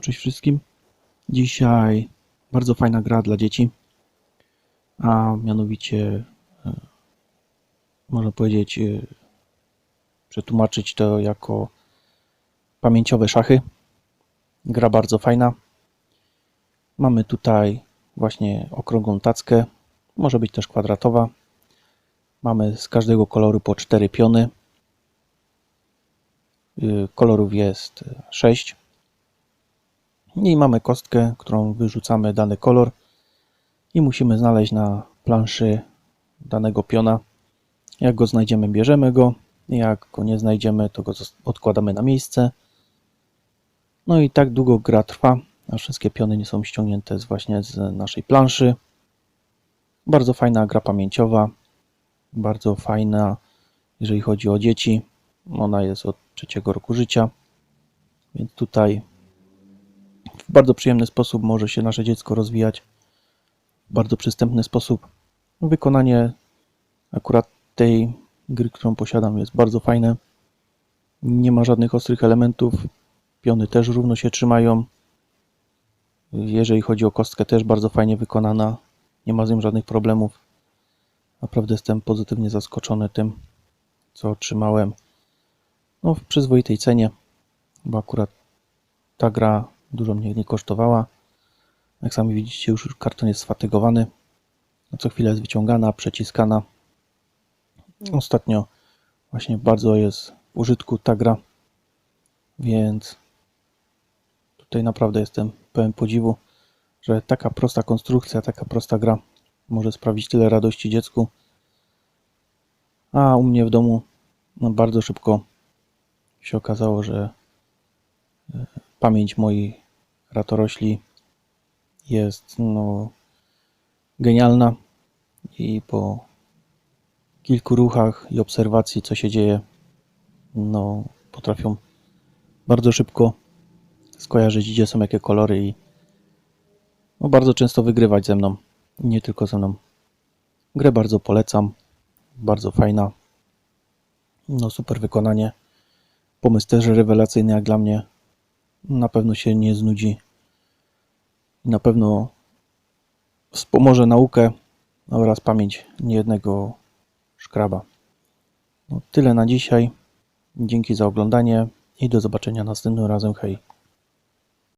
cześć wszystkim. Dzisiaj bardzo fajna gra dla dzieci, a mianowicie e, można powiedzieć, e, przetłumaczyć to jako pamięciowe szachy. Gra bardzo fajna. Mamy tutaj właśnie okrągłą tackę, może być też kwadratowa. Mamy z każdego koloru po cztery piony. Y, Kolorów jest 6. I mamy kostkę, którą wyrzucamy dany kolor i musimy znaleźć na planszy danego piona. Jak go znajdziemy, bierzemy go. Jak go nie znajdziemy, to go odkładamy na miejsce. No i tak długo gra trwa, a wszystkie piony nie są ściągnięte z właśnie z naszej planszy. Bardzo fajna gra pamięciowa, bardzo fajna, jeżeli chodzi o dzieci. Ona jest od trzeciego roku życia, więc tutaj w bardzo przyjemny sposób może się nasze dziecko rozwijać. W bardzo przystępny sposób. Wykonanie akurat tej gry, którą posiadam, jest bardzo fajne. Nie ma żadnych ostrych elementów. Piony też równo się trzymają. Jeżeli chodzi o kostkę, też bardzo fajnie wykonana. Nie ma z nią żadnych problemów. Naprawdę jestem pozytywnie zaskoczony tym, co otrzymałem. No, w przyzwoitej cenie, bo akurat ta gra dużo mnie nie kosztowała. Jak sami widzicie, już karton jest sfatygowany. Co chwilę jest wyciągana, przeciskana. Ostatnio właśnie bardzo jest w użytku ta gra, więc tutaj naprawdę jestem pełen podziwu, że taka prosta konstrukcja, taka prosta gra może sprawić tyle radości dziecku. A u mnie w domu no, bardzo szybko się okazało, że e, pamięć moich ratorośli jest no, genialna i po kilku ruchach i obserwacji, co się dzieje, no, potrafią bardzo szybko skojarzyć, gdzie są jakie kolory i no, bardzo często wygrywać ze mną. Nie tylko ze mną. Grę bardzo polecam. Bardzo fajna. No super wykonanie. Pomysł też rewelacyjny jak dla mnie. Na pewno się nie znudzi. I na pewno wspomoże naukę oraz pamięć niejednego szkraba. No, tyle na dzisiaj. Dzięki za oglądanie i do zobaczenia następnym razem. Hej.